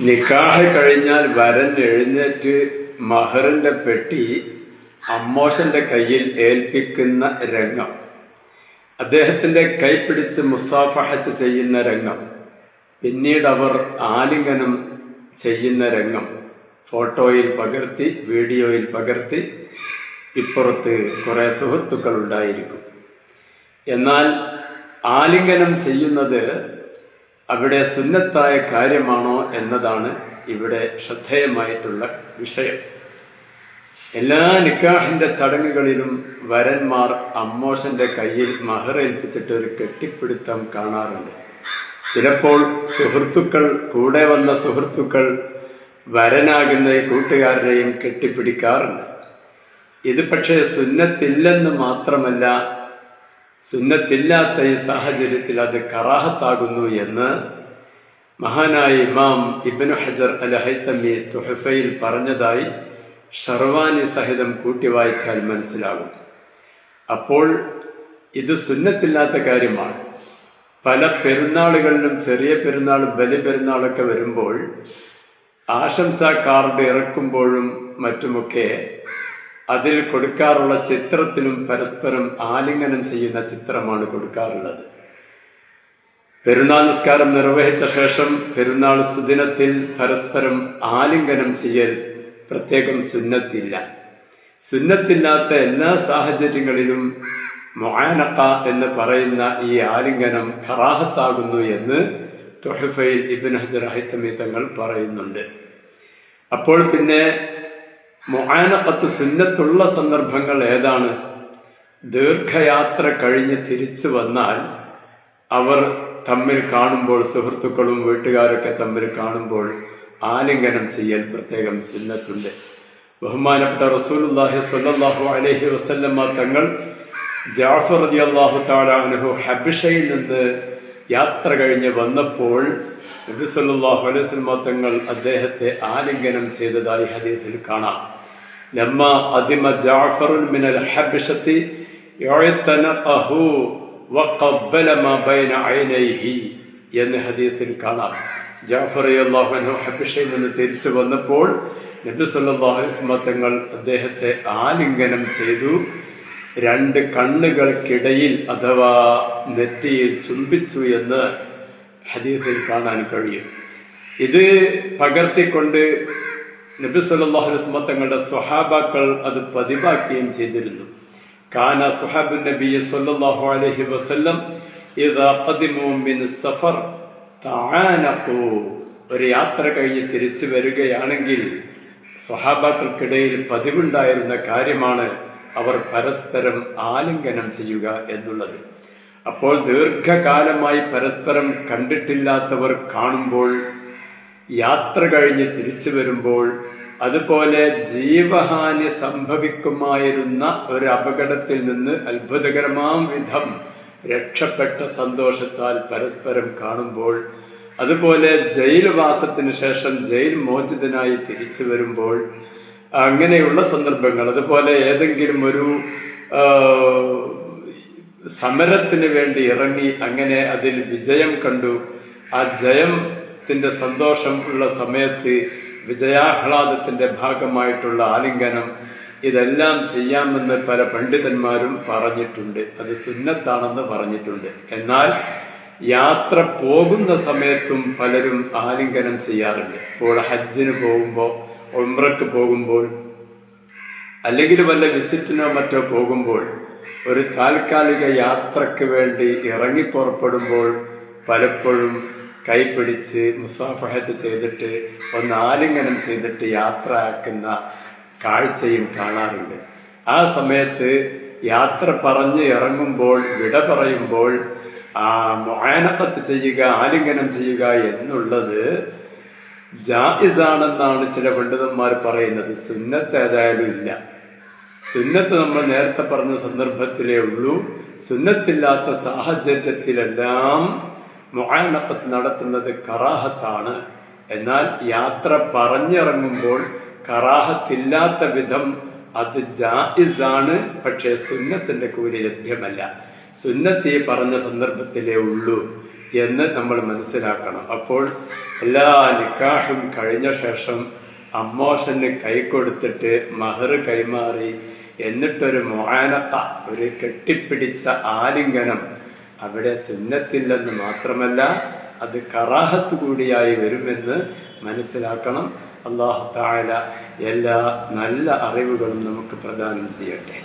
നിക്കാഹ് കഴിഞ്ഞാൽ വരൻ എഴുന്നേറ്റ് മഹറിന്റെ പെട്ടി അമ്മോശന്റെ കയ്യിൽ ഏൽപ്പിക്കുന്ന രംഗം. അദ്ദേഹത്തിന്റെ കൈ പിടിച്ച് ചെയ്യുന്ന രംഗം. പിന്നീട് അവർ ആലിംഗനം ചെയ്യുന്ന രംഗം. ഫോട്ടോയിൽ പകർത്തി വീഡിയോയിൽ പകർത്തി ഇപ്പുറത്ത് കുറെ സുഹൃത്തുക്കൾ ഉണ്ടായിരിക്കും. എന്നാൽ ആലിംഗനം ചെയ്യുന്നത് അവിടെ സുന്നത്തായ കാര്യമാണോ എന്നതാണ് ഇവിടെ ശ്രദ്ധേയമായിട്ടുള്ള വിഷയം. എല്ലാ നിക്കാഹിന്റെ ചടങ്ങുകളിലും വരന്മാർ അമ്മോഷന്റെ കയ്യിൽ മഹറേൽപ്പിച്ചിട്ട് ഒരു കെട്ടിപ്പിടുത്തം കാണാറുണ്ട്. ചിലപ്പോൾ സുഹൃത്തുക്കൾ കൂടെ വന്ന സുഹൃത്തുക്കൾ വരനാകുന്ന കൂട്ടുകാരനെയും കെട്ടിപ്പിടിക്കാറുണ്ട്. ഇത് പക്ഷേ സുന്നത്തില്ലെന്ന് മാത്രമല്ല സുന്നത്തില്ലാത്ത ഈ സാഹചര്യത്തിൽ അത് കറാഹത്താകുന്നു എന്ന് മഹാനായ ഇമാം ഇബ്നു ഹജർ അൽ ഹൈത്തമി തുഹഫയിൽ പറഞ്ഞതായി ഷർവാനി സഹിതം കൂട്ടി വായിച്ചാൽ മനസ്സിലാകും. അപ്പോൾ ഇത് സുന്നത്തില്ലാത്ത കാര്യമാണ്. പല പെരുന്നാളുകളിലും ചെറിയ പെരുന്നാളും വലിയ പെരുന്നാളൊക്കെ വരുമ്പോൾ ആശംസാ കാർഡ് ഇറക്കുമ്പോഴും മറ്റുമൊക്കെ അതിൽ കൊടുക്കാറുള്ള ചിത്രത്തിലും പരസ്പരം ആലിംഗനം ചെയ്യുന്ന ചിത്രമാണ് കൊടുക്കാറുള്ളത്. പെരുന്നാൾ നിസ്കാരം നിർവഹിച്ച ശേഷം പെരുന്നാൾ സുദിനത്തിൽ പരസ്പരം ആലിംഗനം ചെയ്യൽ പ്രത്യേകം സുന്നത്തില്ല. സുന്നത്തില്ലാത്ത എല്ലാ സാഹചര്യങ്ങളിലും മൊഹാനക്ക എന്ന് പറയുന്ന ഈ ആലിംഗനം ഖറാഹത്താകുന്നു എന്ന് തൊഹഫയിൽ ഇബിൻ ഹജർ ഹൈത്തമി തങ്ങൾ പറയുന്നുണ്ട്. അപ്പോൾ പിന്നെ മൊഹാനക്കത്ത് സുന്നത്തുള്ള സന്ദർഭങ്ങൾ ഏതാണ്? ദീർഘയാത്ര കഴിഞ്ഞ് തിരിച്ചു വന്നാൽ അവർ തമ്മിൽ കാണുമ്പോൾ സുഹൃത്തുക്കളും വീട്ടുകാരൊക്കെ തമ്മിൽ കാണുമ്പോൾ ആലിംഗനം ചെയ്യൽ പ്രത്യേകം സുന്നത്തുണ്ട്. ബഹുമാനപ്പെട്ട റസൂലുല്ലാഹി സ്വല്ലല്ലാഹു അലൈഹി വസല്ലമ്മ തങ്ങൾ ജാഫർ അലി അള്ളാഹു താലാഹു ഹബിഷയിൽ നിന്ന് യാത്ര കഴിഞ്ഞ് വന്നപ്പോൾ നബി സല്ലാഹു അലൈഹി വസല്ലമ തങ്ങൾ അദ്ദേഹത്തെ ആലിംഗനം ചെയ്തതായി ഹദീസിൽ കാണാം. ലമ്മ അദിമ جعفر മിനൽ الحبشة اعتنقه വഖബ്ബല മാ ബൈന عينيه. എന്ന് ഹദീസിൽ കാണാം. ജാഫർ അള്ളാഹു അൻഹു ഹബിഷയിൽ നിന്ന് തിരിച്ചു വന്നപ്പോൾ നബി വസല്ലമ തങ്ങൾ അദ്ദേഹത്തെ ആലിംഗനം ചെയ്തു. രണ്ട് കണ്ണുകൾക്കിടയിൽ അഥവാ നെറ്റിയിൽ ചുംബിച്ചു എന്ന് ഹദീസിൽ കാണാൻ കഴിയും. ഇത് പകർത്തിക്കൊണ്ട് നബി വസല്ലം തങ്ങളുടെ സ്വഹാബാക്കൾ അത് പതിവാക്കുകയും ചെയ്തിരുന്നു. കാന സുഹാബു നബി സല്ലല്ലാഹു അലഹി മിൻ സഫർ ഒരു യാത്ര കഴിഞ്ഞ് തിരിച്ചു വരികയാണെങ്കിൽ സ്വഹാബാക്കൾക്കിടയിൽ പതിവുണ്ടായിരുന്ന കാര്യമാണ് അവർ പരസ്പരം ആലിംഗനം ചെയ്യുക എന്നുള്ളത്. അപ്പോൾ ദീർഘകാലമായി പരസ്പരം കണ്ടിട്ടില്ലാത്തവർ കാണുമ്പോൾ യാത്ര കഴിഞ്ഞ് തിരിച്ചു വരുമ്പോൾ അതുപോലെ ജീവഹാനി സംഭവിക്കുമായിരുന്ന ഒരു അപകടത്തിൽ നിന്ന് അത്ഭുതകരമാം വിധം രക്ഷപ്പെട്ട സന്തോഷത്താൽ പരസ്പരം കാണുമ്പോൾ അതുപോലെ ജയിൽവാസത്തിന് ശേഷം ജയിൽ മോചിതനായി തിരിച്ചു വരുമ്പോൾ അങ്ങനെയുള്ള സന്ദർഭങ്ങൾ അതുപോലെ ഏതെങ്കിലും ഒരു സമരത്തിന് വേണ്ടി ഇറങ്ങി അങ്ങനെ അതിൽ വിജയം കണ്ടു. ആ ജയത്തിന്റെ സന്തോഷം ഉള്ള സമയത്ത് വിജയാഹ്ലാദത്തിന്റെ ഭാഗമായിട്ടുള്ള ആലിംഗനം ഇതെല്ലാം ചെയ്യാമെന്ന് പല പണ്ഡിതന്മാരും പറഞ്ഞിട്ടുണ്ട്. അത് സുന്നത്താണെന്ന് പറഞ്ഞിട്ടുണ്ട്. എന്നാൽ യാത്ര പോകുന്ന സമയത്തും പലരും ആലിംഗനം ചെയ്യാറുണ്ട്. ഇപ്പോൾ ഹജ്ജിന് പോകുമ്പോൾ ഉംറക്ക് പോകുമ്പോൾ അല്ലെങ്കിൽ വല്ല വിസിറ്റിനോ മറ്റോ പോകുമ്പോൾ ഒരു താൽക്കാലിക യാത്രയ്ക്ക് വേണ്ടി ഇറങ്ങി പുറപ്പെടുമ്പോൾ പലപ്പോഴും കൈപിടിച്ച് മുസ്വാഫഹത്ത് ചെയ്തിട്ട് ഒന്ന് ആലിംഗനം ചെയ്തിട്ട് യാത്ര ആക്കുന്ന കാഴ്ചയും കാണാറുണ്ട്. ആ സമയത്ത് യാത്ര പറഞ്ഞ് ഇറങ്ങുമ്പോൾ വിട പറയുമ്പോൾ ആ മൊയാനപ്പത്ത് ചെയ്യുക ആലിംഗനം ചെയ്യുക എന്നുള്ളത് ജായിസാണെന്നാണ് ചില പണ്ഡിതന്മാർ പറയുന്നത്. സുന്നത്ത് ഏതായാലും ഇല്ല. സുന്നത്ത് നമ്മൾ നേരത്തെ പറഞ്ഞ സന്ദർഭത്തിലേ ഉള്ളൂ. സുന്നത്തില്ലാത്ത സാഹചര്യത്തിലെല്ലാം മൊഹാനപ്പത്ത് നടത്തുന്നത് കറാഹത്താണ്. എന്നാൽ യാത്ര പറഞ്ഞിറങ്ങുമ്പോൾ കറാഹത്തില്ലാത്ത വിധം അത് ജായിസാണ്. പക്ഷേ സുന്നത്തിന്റെ കൂലി ലഭ്യമല്ല. സുന്നത്തി പറഞ്ഞ സന്ദർഭത്തിലേ ഉള്ളൂ എന്ന് നമ്മൾ മനസ്സിലാക്കണം. അപ്പോൾ എല്ലാ നിക്കാഹും കഴിഞ്ഞ ശേഷം അമ്മോഷന് കൈ കൊടുത്തിട്ട് മഹർ കൈമാറി. എന്നിട്ടൊരു മൊഹാനത്ത ഒരു കെട്ടിപ്പിടിച്ച ആലിംഗനം അവിടെ സുന്നത്തില്ലെന്ന് മാത്രമല്ല അത് കറാഹത്ത് കൂടിയായി വരുമെന്ന് മനസ്സിലാക്കണം. അള്ളാഹു താല എല്ലാ നല്ല അറിവുകളും നമുക്ക് പ്രദാനം ചെയ്യട്ടെ.